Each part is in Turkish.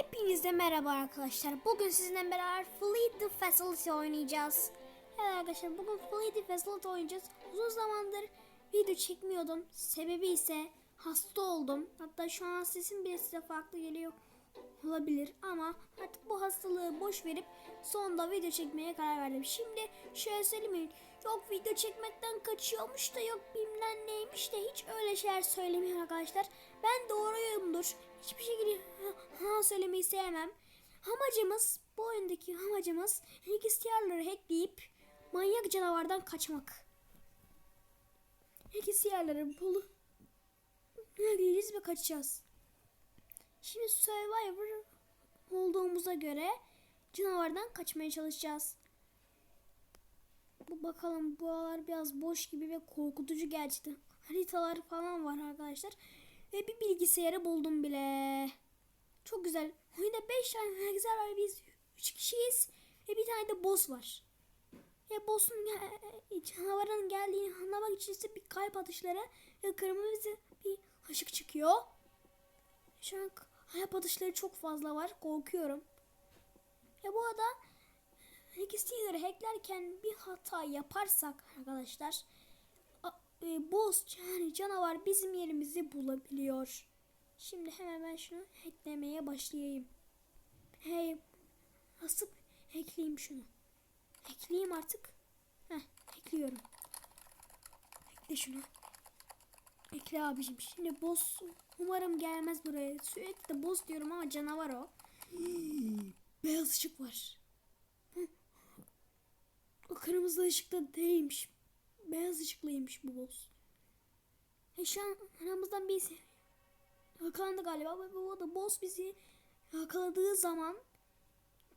Hepinize merhaba arkadaşlar. Bugün sizinle beraber Fleet the Facility oynayacağız. Evet arkadaşlar bugün Fleet the Facility oynayacağız. Uzun zamandır video çekmiyordum. Sebebi ise hasta oldum. Hatta şu an sesim bile size farklı geliyor olabilir ama artık bu hastalığı boş verip sonunda video çekmeye karar verdim. Şimdi şöyle söyleyeyim. Yok video çekmekten kaçıyormuş da yok bilmem neymiş de hiç öyle şeyler söylemiyor arkadaşlar. Ben doğruyumdur. Hiçbir şekilde ha, söylemeyi sevmem. Amacımız bu oyundaki amacımız bilgisayarları hackleyip manyak canavardan kaçmak. Bilgisayarları bulup hackleyeceğiz ve kaçacağız. Şimdi Survivor olduğumuza göre canavardan kaçmaya çalışacağız. Bu bakalım buralar biraz boş gibi ve korkutucu gerçekten. Haritalar falan var arkadaşlar. Ve bir bilgisayarı buldum bile. Çok güzel. Oyunda 5 tane bilgisayar var. Biz 3 kişiyiz. Ve bir tane de boss var. Ve boss'un gel- canavarın geldiğini anlamak için ise bir kalp atışları ve kırmızı bir ışık çıkıyor. Şu an kalp atışları çok fazla var. Korkuyorum. Ve bu arada Register'ları hacklerken bir hata yaparsak arkadaşlar e, boss yani canavar bizim yerimizi bulabiliyor. Şimdi hemen ben şunu hacklemeye başlayayım. Hey asıp hackleyeyim şunu. Hackleyeyim artık. Heh hackliyorum. Hackle şunu. Ekle abicim. Şimdi boss umarım gelmez buraya. Sürekli de boss diyorum ama canavar o. Beyaz ışık var. O kırmızı ışıkta değilmiş. Beyaz ışıklıymış bu boss. E şu an aramızdan birisi yakalandı galiba. Ve bu da boss bizi yakaladığı zaman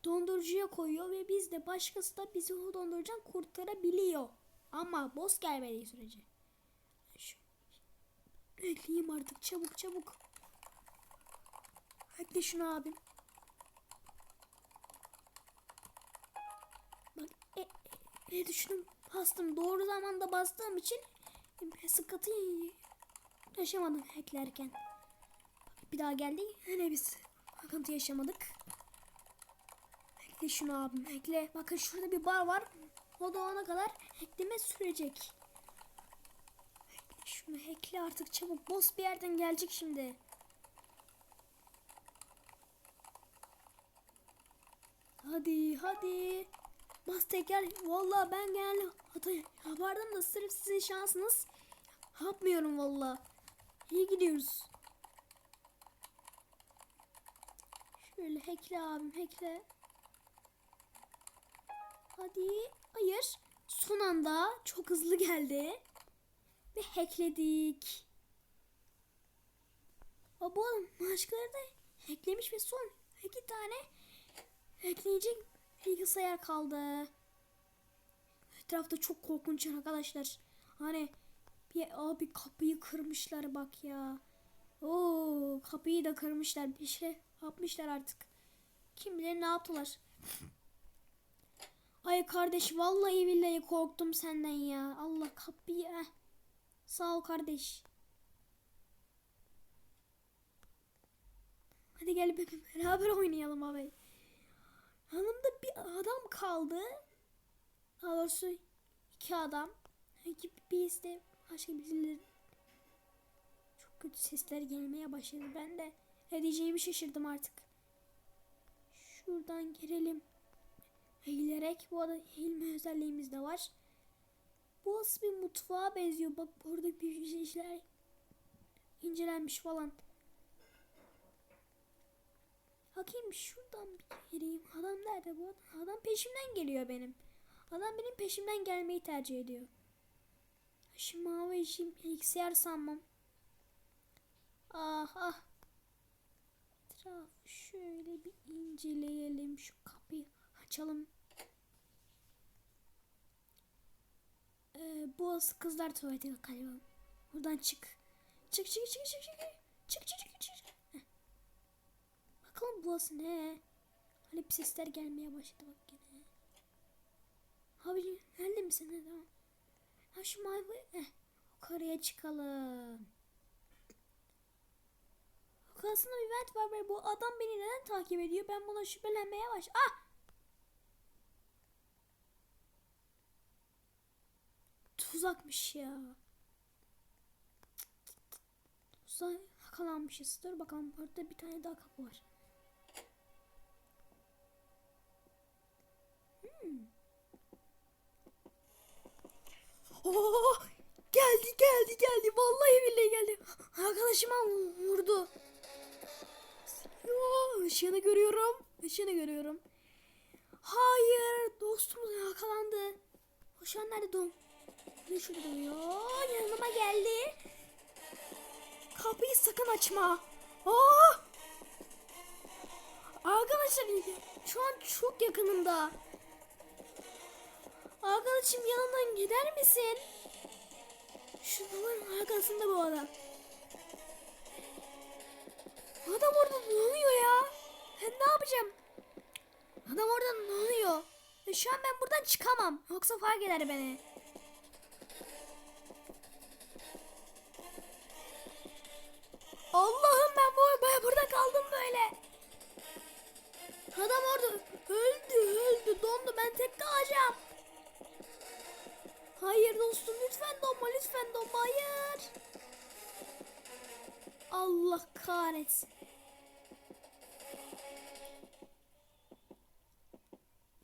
dondurucuya koyuyor ve biz de başkası da bizi o dondurucudan kurtarabiliyor. Ama boss gelmediği sürece. Şu Ekleyeyim artık çabuk çabuk. Ekle şunu abim. Bak e, e, e düşündüm bastım doğru zamanda bastığım için sıkıntı yaşamadım hacklerken. Bir daha geldi yine biz sıkıntı yaşamadık. Ekle şunu abim ekle. Bakın şurada bir bar var. O doğana kadar ekleme sürecek. Şunu hackle artık çabuk. Boss bir yerden gelecek şimdi. Hadi hadi. Bas tekrar. Vallahi ben genelde hata yapardım da sırf sizin şansınız. Yapmıyorum vallahi. İyi gidiyoruz. Şöyle hackle abim hackle. Hadi. Hayır. Son anda çok hızlı geldi ve hackledik. O bu başkaları da hacklemiş ve son iki tane hackleyecek bilgisayar kaldı. Etrafta çok korkunç arkadaşlar. Hani bir abi kapıyı kırmışlar bak ya. Oo kapıyı da kırmışlar. Bir şey yapmışlar artık. Kim bilir ne yaptılar. Ay kardeş vallahi billahi korktum senden ya. Allah kapıyı eh. Sağ ol kardeş. Hadi gel be- beraber oynayalım abi. Yanımda bir adam kaldı. Daha doğrusu iki adam. İki biz de başka birileri. Çok kötü sesler gelmeye başladı. Ben de ne diyeceğimi şaşırdım artık. Şuradan girelim. Eğilerek bu arada eğilme özelliğimiz de var. Bu nasıl bir mutfağa benziyor. Bak burada bir şeyler incelenmiş falan. Bakayım şuradan bir gireyim. Adam nerede bu adam? Adam peşimden geliyor benim. Adam benim peşimden gelmeyi tercih ediyor. Şu mavi işim bilgisayar sanmam. Ah ah. Etrafı şöyle bir inceleyelim. Şu kapıyı açalım. Ee, bu kızlar tuvaleti galiba. Buradan çık. Çık çık çık çık çık. Çık çık çık çık. Bakalım burası ne? Hani bir sesler gelmeye başladı bak gene. Abi nerede misin? Ne tamam. Ha şu mavi. Heh. Yukarıya çıkalım. Yukarısında bir vent var ve bu adam beni neden takip ediyor? Ben buna şüphelenmeye baş. Ah! Tuzakmış ya. Tuzağa yakalanmışız. Dur bakalım burada bir tane daha kapı var. Oo, geldi geldi geldi. Vallahi billahi geldi. Arkadaşıma vurdu. Yo, ışığını görüyorum. Işığını görüyorum. Hayır, dostumuz yakalandı. Şu an nerede dom? Ne şurada duruyor? Yanıma geldi. Kapıyı sakın açma. Aa! Arkadaşlar şu an çok yakınımda. Arkadaşım yanından gider misin? Şu duvarın arkasında bu adam. Adam orada ne oluyor ya? Ben ne yapacağım? Adam orada ne oluyor? E şu an ben buradan çıkamam. Yoksa fark eder beni. Allah'ım ben, bu, ben burada kaldım böyle. Adam orada kahretsin.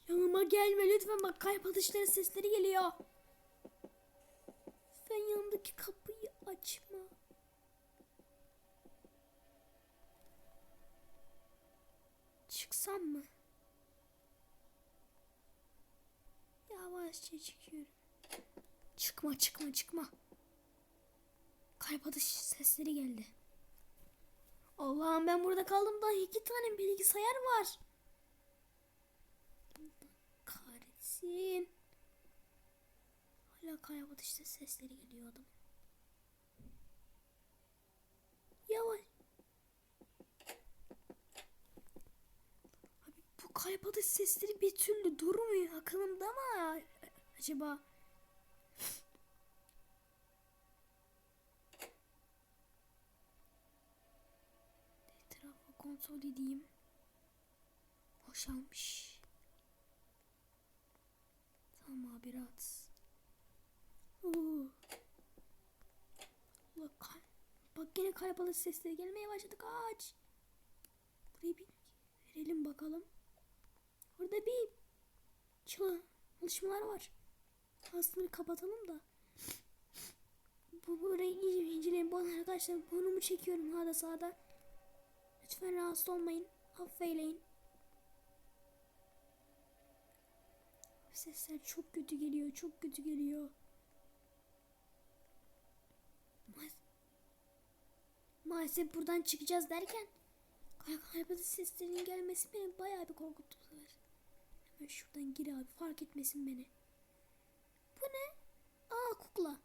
Yanıma gelme lütfen bak kalp atışları sesleri geliyor. Lütfen yanımdaki kapıyı açma. Çıksam mı? Yavaşça çıkıyorum. Çıkma çıkma çıkma. Kalp atış sesleri geldi. Allah'ım ben burada kaldım daha iki tane bilgisayar var. Kahretsin. Hala kalp atış sesleri geliyor adam. Yavaş. Abi bu atış sesleri bir türlü durmuyor. Aklımda mı acaba? Edeyim. Boşalmış. Tamam abi rahat. Oo. Bak kalp atış sesleri gelmeye başladı. Kaç. Burayı bir verelim bakalım. Burada bir çalışmalar var. Aslında kapatalım da. Bu burayı iyice inceleyin. Bu arkadaşlar burnumu çekiyorum hala sağda. Lütfen rahatsız olmayın. Affeyleyin. Sesler çok kötü geliyor. Çok kötü geliyor. Ma- Maalesef buradan çıkacağız derken kalbide seslerinin gelmesi beni bayağı bir korkuttu bu sefer. Hemen şuradan gir abi fark etmesin beni. Bu ne? Aa kukla.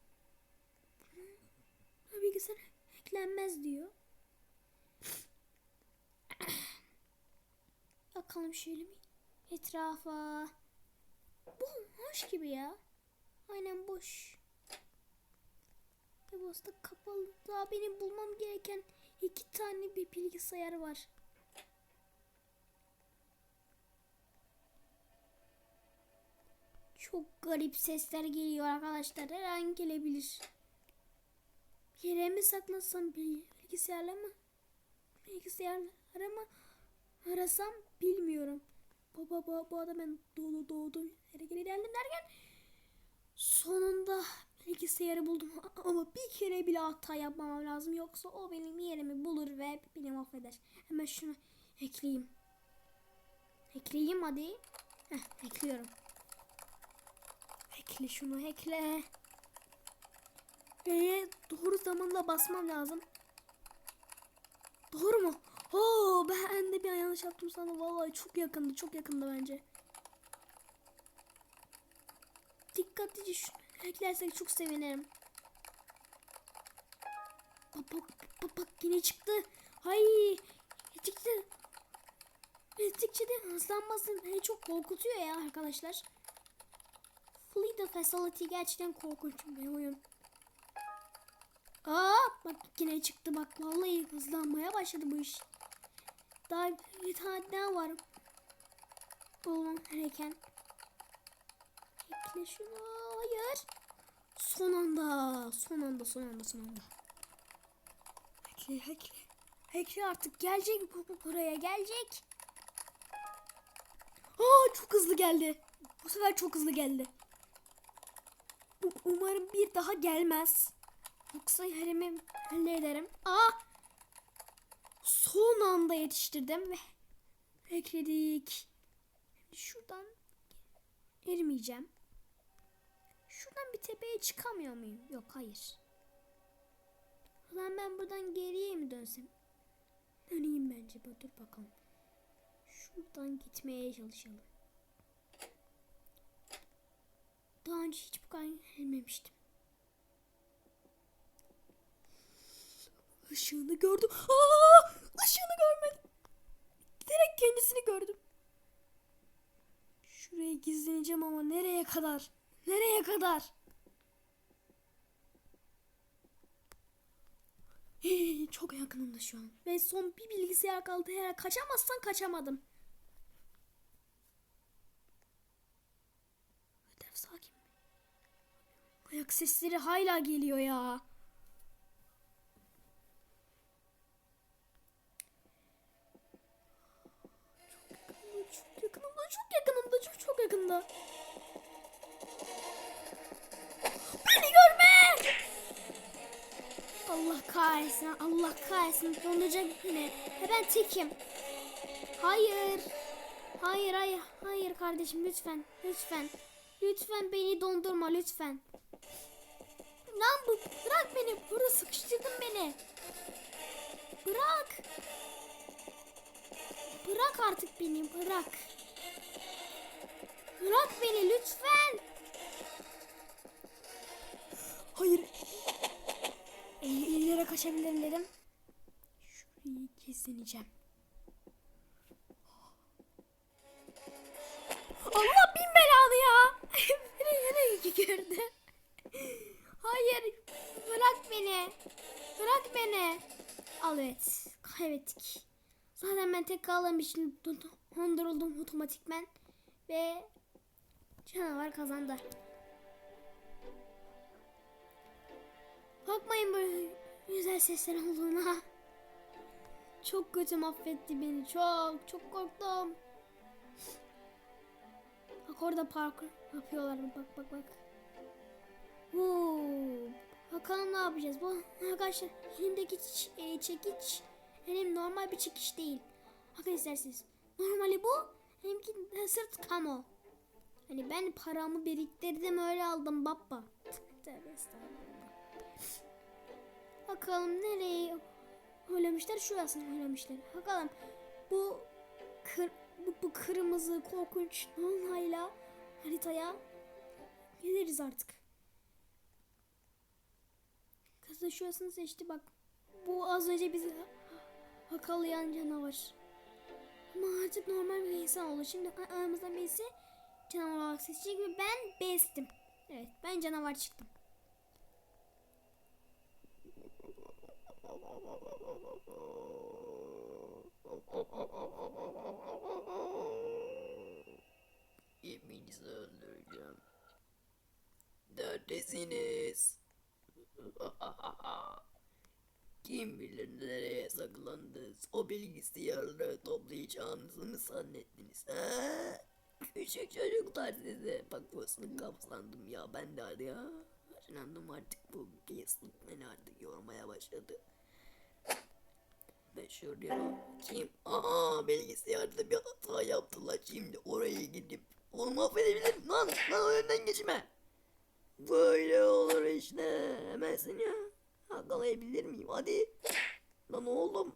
Bilgisayar eklenmez diyor. Bakalım şöyle bir etrafa. Bu hoş gibi ya. Aynen boş. Ve burası kapalı. Daha benim bulmam gereken iki tane bir bilgisayar var. Çok garip sesler geliyor arkadaşlar. Her an gelebilir. Yere mi saklasam bilgisayarla mı? Bilgisayarlara mı arasam bilmiyorum. Baba baba bu arada ben dolu doğdum. Yere geri geldim derken sonunda bilgisayarı buldum. Ama bir kere bile hata yapmamam lazım. Yoksa o benim yerimi bulur ve beni mahveder. Hemen şunu ekleyeyim. Ekleyeyim hadi. Heh, ekliyorum. Ekle şunu ekle. Ve doğru zamanla basmam lazım. Doğru mu? Oo ben de bir an yanlış yaptım sana. Vallahi çok yakındı. Çok yakındı bence. Dikkatlice şunu eklersek çok sevinirim. Bak bak bak, yine çıktı. Hay gittikçe gittikçe de hızlanmasın. Beni çok korkutuyor ya arkadaşlar. Fleet Facility gerçekten korkunç bir oyun. Aa bak yine çıktı bak vallahi hızlanmaya başladı bu iş. Daha bir tane daha var. Oğlum gereken. Ekle şunu. Hayır. Son anda. Son anda son anda son anda. Ekle ekle. Ekle artık gelecek bu bu buraya gelecek. Aa çok hızlı geldi. Bu sefer çok hızlı geldi. Umarım bir daha gelmez. Yoksa yerimi hallederim. Aa! Son anda yetiştirdim ve bekledik. Şuradan erimeyeceğim. Şuradan bir tepeye çıkamıyor muyum? Yok hayır. Zaman ben buradan geriye mi dönsem? Döneyim bence. Dur bakalım. Şuradan gitmeye çalışalım. Daha önce hiç bu kadar gelmemiştim. Işığını gördüm. Aa! Işığını görmedim. Direkt kendisini gördüm. Şuraya gizleneceğim ama nereye kadar? Nereye kadar? Hii, çok yakınımda şu an. Ve son bir bilgisayar kaldı. Eğer kaçamazsan kaçamadım. Hedef sakin? Ayak sesleri hala geliyor ya. Çok yakınımda, çok yakınımda, yakında. Beni görme! Allah kahretsin, Allah kahretsin. Donacak yine. Ve ben tekim. Hayır. Hayır, hayır, hayır kardeşim lütfen, lütfen. Lütfen beni dondurma lütfen. Lan bu, bırak beni. Burada sıkıştırdın beni. Bırak. Bırak artık beni, bırak. Bırak beni lütfen. Hayır. İleride kaçabilirim dedim. Şurayı gizleneceğim. Allah bin belanı ya. Beni nereye gördü? Hayır. Bırak beni. Bırak beni. Al evet. Kaybettik. Zaten ben tek kaldığım için donduruldum otomatikmen. Ve canavar kazandı. Bakmayın böyle güzel sesler olduğuna. Çok kötü mahvetti beni. Çok çok korktum. Bak orada parkur yapıyorlar. Bak bak bak. Huu. Bakalım ne yapacağız. Bu arkadaşlar elimdeki e, çekiç benim normal bir çekiç değil. Bakın isterseniz. Normali bu. Benimki sırt kamo. Hani ben paramı biriktirdim öyle aldım baba. Tövbe estağfurullah. Bakalım nereye oylamışlar? Şurasını oylamışlar. Bakalım bu kır, bu, bu kırmızı korkunç nonayla haritaya geliriz artık. Kız şurasını seçti bak. Bu az önce bizi hakalayan canavar. Ama artık normal bir insan oldu. Şimdi aramızdan birisi canavar olarak seçecek ve ben bestim. Evet ben canavar çıktım. Hepinizi öldüreceğim. Neredesiniz? Kim bilir nereye saklandınız? O bilgisayarları toplayacağınızı mı zannettiniz? Ha? Küçük çocuklar size. Bak basını kapsandım ya ben de hadi ya. Başlandım artık bu kesinlik beni artık yormaya başladı. Ben şuraya kim? Aa bilgisayarda bir hata yaptılar şimdi oraya gidip onu mahvedebilirim lan lan önünden geçme. Böyle olur işte hemen seni yakalayabilir miyim hadi. Lan oğlum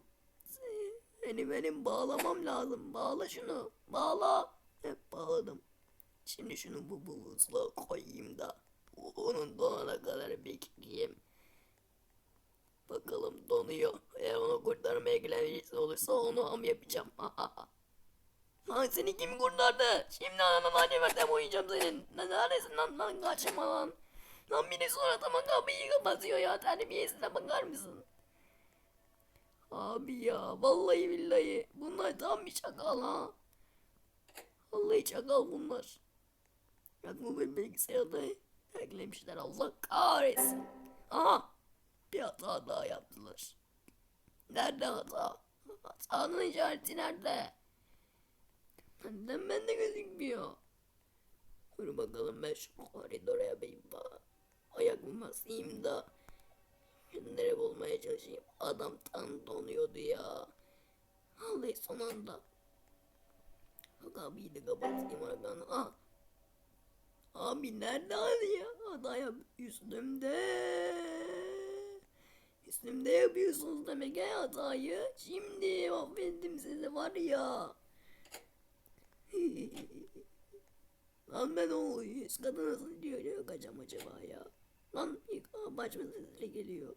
seni benim bağlamam lazım bağla şunu bağla. Hep bağladım. Şimdi şunu bu buzluğa koyayım da onun donana kadar bekleyeyim. Bakalım donuyor. Eğer onu kurtarmaya gelen birisi olursa onu ham yapacağım. lan seni kim kurtardı? Şimdi ananı hadi versem oynayacağım senin. Lan neredesin lan lan kaçma lan. Lan biri suratıma kapıyı kapatıyor ya. Terbiyesine bakar mısın? Abi ya vallahi billahi bunlar tam bir çakal ha. Vallahi çakal bunlar. Bak bu bir bilgisayarda eklemişler Allah kahretsin. Aha bir hata daha yaptılar. Nerede hata? Hatanın işareti nerede? Benden bende gözükmüyor. Dur bakalım ben şu koridora yapayım da. Ayak mı basayım da. Şunları bulmaya çalışayım. Adam tam donuyordu ya. Vallahi son anda. Bak abiyi de kapatayım arabanı. Ah. Abi nerede abi ya? Adaya üstümde. Üstümde yapıyorsunuz demek ya hatayı. Şimdi affettim sizi var ya. Lan ben o yüz kadın nasıl diyor ya acaba ya? Lan ilk başıma sesleri geliyor.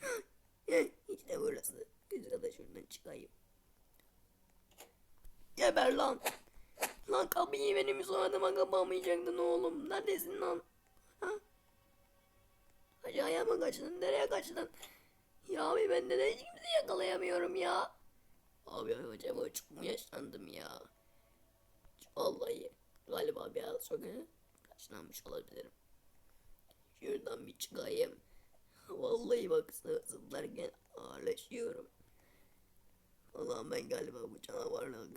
İşte burası. Güzel de şuradan çıkayım. Geber lan. Lan kapıyı benim soyadıma kapamayacaktın oğlum. Neredesin lan? Ha? Aşağıya mı kaçtın? Nereye kaçtın? Ya abi ben neden hiç kimseyi yakalayamıyorum ya? Abi acaba çok mu yaşlandım ya? Vallahi galiba biraz çok he, kaçlanmış olabilirim. Şuradan bir çıkayım. Vallahi bak zıplarken ağırlaşıyorum. Ulan ben galiba bu canavarla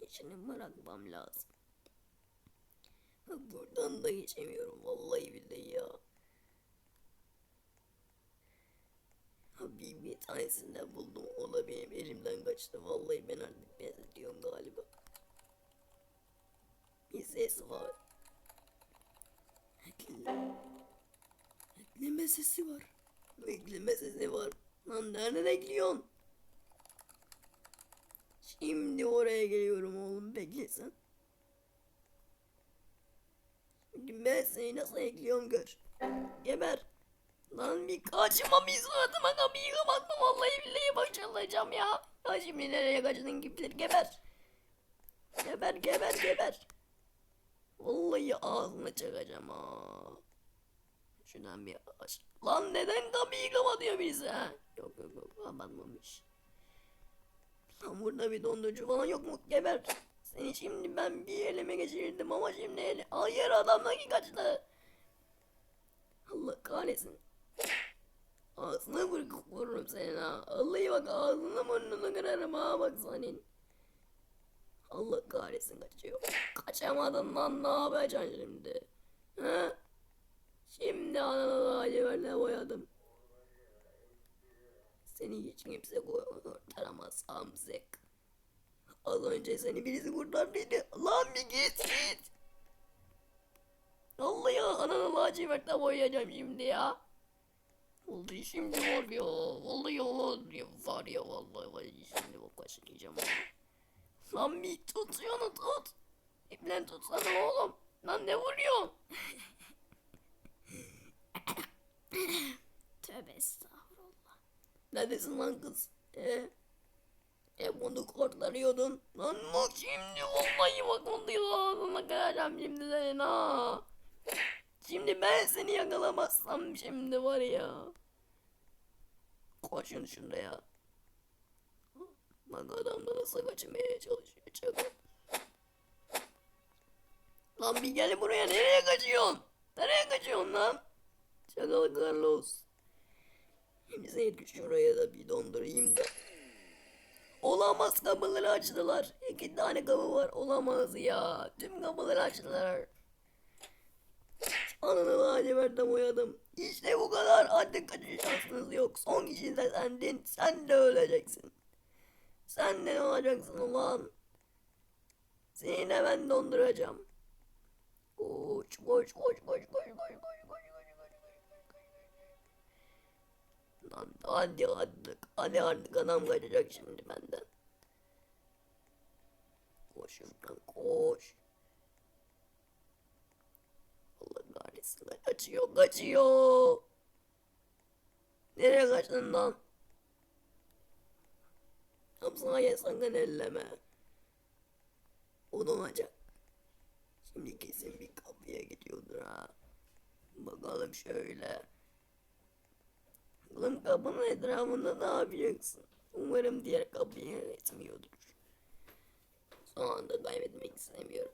içini bırakmam lazım. Buradan da geçemiyorum vallahi billahi ya. Bir, bir tanesini buldum. O da benim elimden kaçtı. Vallahi ben artık pes galiba. Bir ses var. Bekle. Bekleme sesi var. Bekleme sesi var. Lan nereden ekliyorsun? Şimdi oraya geliyorum oğlum beklesin. Ben seni nasıl ekliyorum gör. Geber. Lan bir kaçma bir suratıma kapıyı kapattım vallahi billahi başlayacağım ya. Ya şimdi nereye kaçtın gibidir geber. Geber geber geber. Vallahi ağzını çakacağım ha. Şuradan bir aç. Lan neden kapıyı kapatıyor birisi ha? Yok yok yok kapatmamış. Burada bir dondurucu falan yok mu? Geber. Seni şimdi ben bir elime geçirirdim ama şimdi ele... Hayır adamdaki kaçtı. Allah kahretsin. Ağzına bırakıp vururum seni ha. Vallahi bak ağzını burnunu kırarım ha bak senin. Allah kahretsin kaçıyor. Kaçamadın lan ne yapacaksın şimdi? Ha? Şimdi ananı lacivertle boyadım. Seni hiç kimse kurtaramaz Hamzek. Az önce seni birisi kurtardıydı. Lan bir git git. Vallahi ya ananı lacivertle boyayacağım şimdi ya. Oldu şimdi var ya. Vallahi var ya var ya vallahi var ya şimdi bu kaşınacağım. Lan bir tut şunu tut. İplen tutsana oğlum. Lan ne vuruyorsun? Tövbe estağfurullah. Neredesin lan kız? E? E bunu kurtarıyordun. Lan bak şimdi vallahi bak onu yoluna kıracağım şimdi senin ha. Şimdi ben seni yakalamazsam şimdi var ya. Koşun şuraya. Bak adam da nasıl kaçmaya çalışıyor çakal. Lan bir gel buraya nereye kaçıyorsun? Nereye kaçıyorsun lan? Çakal Carlos. Zeyd şuraya da bir dondurayım da. Olamaz kapıları açtılar. İki tane kapı var. Olamaz ya. Tüm kapıları açtılar. Ananı lacivertten uyadım. İşte bu kadar. Artık kaçış şansınız yok. Son kişi de sendin. Sen de öleceksin. Sen de ne olacaksın ulan? Seni de ben donduracağım. Koş koş koş koş koş koş koş. Hadi hadi hadi artık adam kaçacak şimdi benden. Koş şuradan koş. Allah kahretsin kaçıyor kaçıyor. Nereye kaçtın lan? Hamzaya sakın elleme. O donacak. Şimdi kesin bir kapıya gidiyordur ha. Bakalım şöyle. Bakalım kapının etrafında ne yapacaksın? Umarım diğer kapıya etmiyordur. Son anda kaybetmek istemiyorum.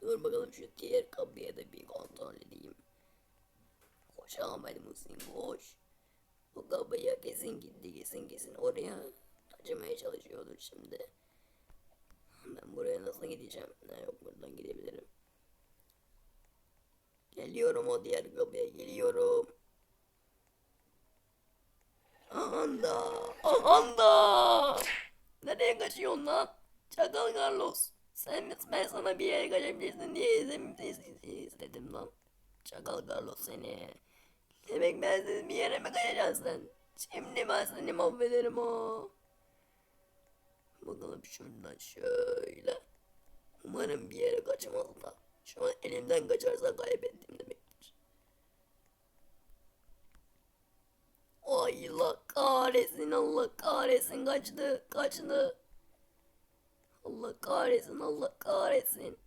Dur bakalım şu diğer kapıya da bir kontrol edeyim. Koş Ahmet Muhsin koş. Bu kapıya kesin gitti kesin kesin oraya açmaya çalışıyordur şimdi. Ben buraya nasıl gideceğim? Ne yok buradan gidebilirim. Geliyorum o diğer kapıya geliyorum. Anda! Anda! Nereye kaçıyorsun lan? Çakal Carlos. Sen ben sana bir yere kaçabilirsin diye izledim, izledim lan. Çakal Carlos seni. Demek ben siz bir yere mi kaçacaksın? Şimdi ben seni mahvederim o. Bakalım şuradan şöyle. Umarım bir yere kaçamaz da. Şu an elimden kaçarsa kaybettim demektir. Ay Allah kahretsin Allah kahretsin kaçtı kaçtı. Allah kahretsin Allah kahretsin.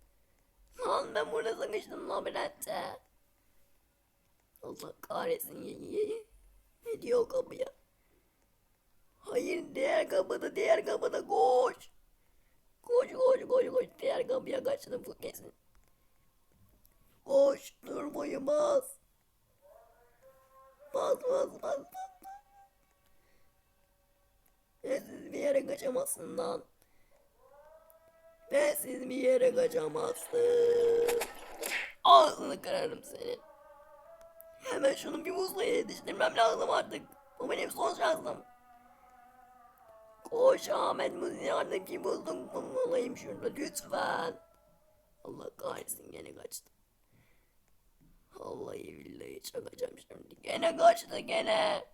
Lan ben burada sıkıştım labirentte. Allah kahretsin ye ye. Ne diyor kapıya? Hayır diğer kapıda diğer kapıda koş. Koş koş koş koş diğer kapıya kaçtım bu kesin. Koş durmayı bas. Bas bas bas bas. Bensiz bir yere kaçamazsın lan. Bensiz bir yere kaçamazsın. Ağzını kırarım senin. Hemen şunu bir buzla yetiştirmem lazım artık. Bu benim son şansım. Koş Ahmet bir buldum bulmalıyım şurada lütfen. Allah kahretsin gene kaçtı. Vallahi billahi çakacağım şimdi. Gene kaçtı gene.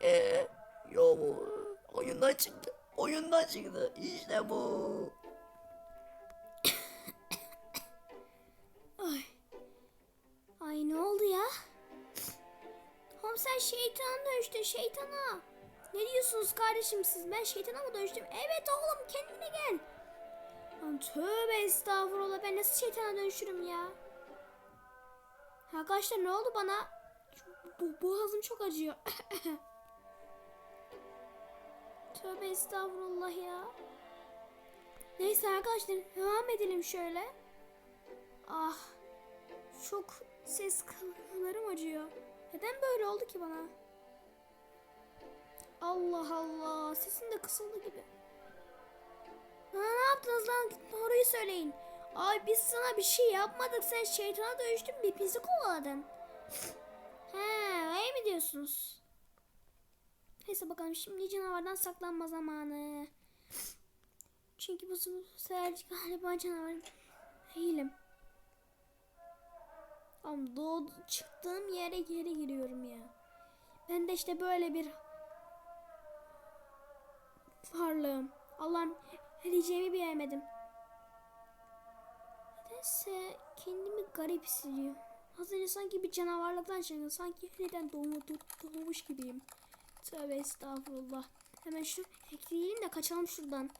Eee yo mu? Oyundan çıktı. Oyundan çıktı. İşte bu. Ay. Ay ne oldu ya? Oğlum sen şeytana dönüştün şeytana. Ne diyorsunuz kardeşim siz? Ben şeytana mı dönüştüm? Evet oğlum kendine gel. Lan tövbe estağfurullah ben nasıl şeytana dönüşürüm ya? Arkadaşlar ne oldu bana? Bu boğazım çok acıyor. tövbe estağfurullah ya. Neyse arkadaşlar devam edelim şöyle. Ah çok ses kıllarım acıyor. Neden böyle oldu ki bana? Allah Allah sesim de kısıldı gibi. Ha, ne yaptınız lan? Doğruyu söyleyin. Ay biz sana bir şey yapmadık. Sen şeytana dönüştün bir bizi kovaladın. He öyle mi diyorsunuz? Neyse bakalım şimdi canavardan saklanma zamanı. Çünkü bu sefer galiba canavar değilim. Ama doğdu, çıktığım yere geri giriyorum ya. Ben de işte böyle bir varlığım. Allah'ım diyeceğimi bilemedim. Nedense kendimi garip hissediyorum. Az önce sanki bir canavarlıktan çıktım. Sanki yeniden doğma, doğmuş gibiyim. Tövbe estağfurullah. Hemen şu ekleyelim de kaçalım şuradan.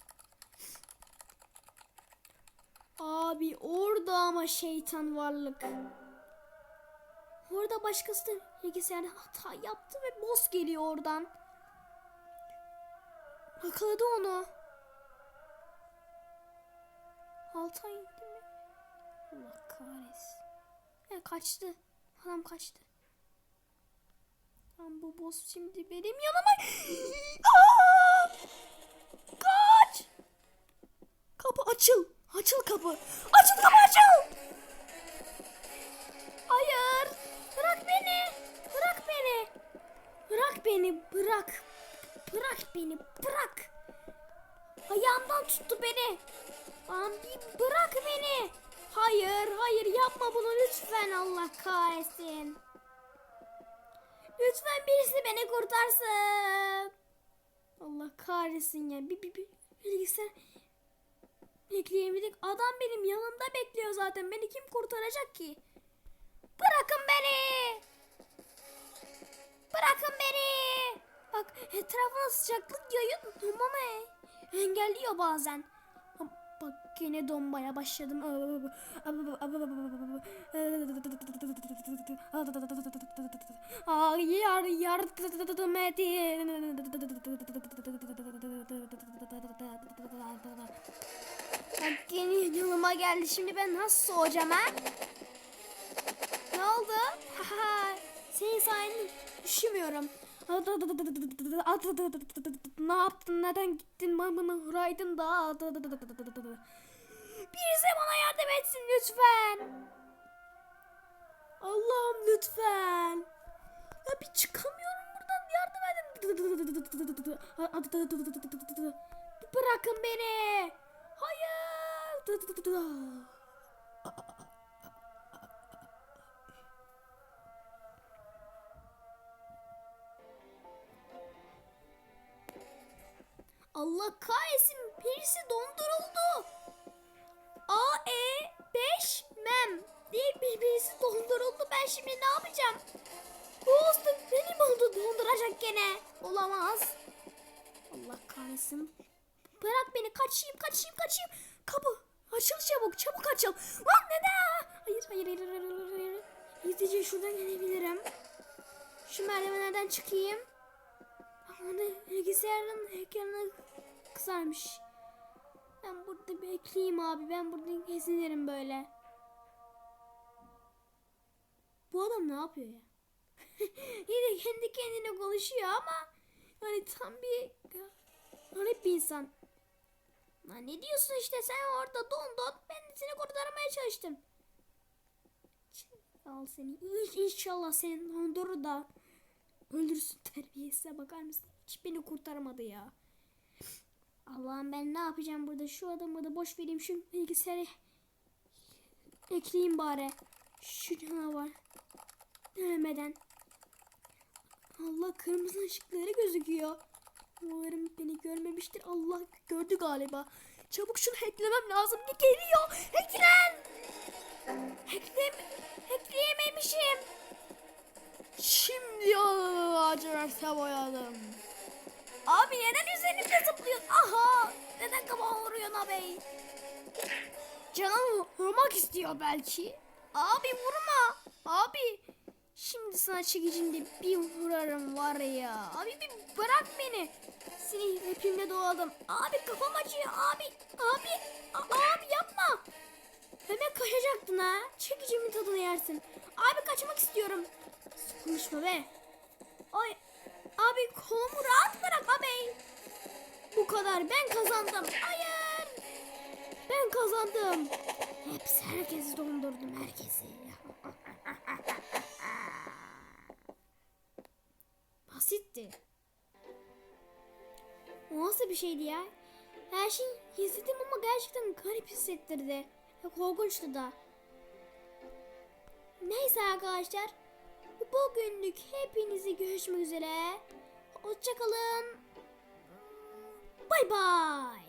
Abi orada ama şeytan varlık. Orada başkası da bilgisayarda hata yaptı ve boss geliyor oradan. Yakaladı onu. Alta indi mi? Allah kahretsin. Ya kaçtı. Adam kaçtı. Lan bu boss şimdi benim yanıma. Kaç! Kapı açıl. Açıl kapı. Açıl kapı açıl. Hayır. Bırak beni. Bırak beni. Bırak beni. Bırak. Bırak beni. Bırak. Ayağımdan tuttu beni. Lan bir bırak beni. Hayır, hayır yapma bunu lütfen Allah kahretsin. Lütfen birisi beni kurtarsın. Allah kahretsin ya. Bir, bir, bir bilgisayar bekleyemedik. Adam benim yanımda bekliyor zaten. Beni kim kurtaracak ki? Bırakın beni. Bırakın beni. Bak etrafına sıcaklık yayın ama engelliyor bazen. Bak yine donmaya başladım. Hayır yardım edin. Bak yeni yılıma geldi. Şimdi ben nasıl soğuyacağım ha? Ne oldu? Senin sayende üşümüyorum. Ne yaptın? Neden gittin? Bana hıraydın da. Birisi bana yardım etsin lütfen. Allah'ım lütfen. Ya bir çıkamıyorum buradan. Yardım edin. Bırakın beni. Hayır. Allah kahretsin birisi donduruldu. A E 5 mem diye bir birisi donduruldu. Ben şimdi ne yapacağım? Usta benim oldu donduracak gene. Olamaz. Allah kahretsin. Bırak beni kaçayım kaçayım kaçayım. Kapı açıl çabuk çabuk açıl. Lan neden? Hayır hayır hayır hayır hayır. hayır. Hızlıca şuradan gelebilirim. Şu merdivenlerden çıkayım. Ama bilgisayarın ekranı kısarmış. Ben burada bekleyeyim abi. Ben burada gezinirim böyle. Bu adam ne yapıyor ya? Yine kendi kendine konuşuyor ama hani tam bir garip bir insan. Lan ne diyorsun işte sen orada dondun. Ben de seni kurtarmaya çalıştım. Al seni. İn- İnşallah seni dondurur da öldürsün terbiyesize bakar mısın? Hiç beni kurtarmadı ya. Allah'ım ben ne yapacağım burada? Şu adamı da boş vereyim. Şu bilgisayarı ekleyeyim bari. Şu canavar. Denemeden. Allah kırmızı ışıkları gözüküyor. Umarım beni görmemiştir. Allah gördü galiba. Çabuk şunu hacklemem lazım. Ne geliyor? Hacklen! Hacklem hackleyememişim. Şimdi acırsa boyadım. Abi neden üzerimde zıplıyorsun? Aha! Neden kafama vuruyorsun abi? Canım vurmak istiyor belki. Abi vurma. Abi. Şimdi sana çekicimde bir vurarım var ya. Abi bir bırak beni. Seni hepimle doğalım. Abi kafam acıyor abi. Abi. Abi yapma. Hemen kaçacaktın ha. Çekicimin tadını yersin. Abi kaçmak istiyorum. Konuşma be. Ay. Abi kolumu rahat bırak abi. Bu kadar ben kazandım. Hayır. Ben kazandım. Hepsi herkesi dondurdum herkesi. Basitti. O nasıl bir şeydi ya? Her şeyi izledim ama gerçekten garip hissettirdi. Korkunçtu da. Neyse arkadaşlar. Bugünlük hepinizi görüşmek üzere. Hoşçakalın. Bay bay.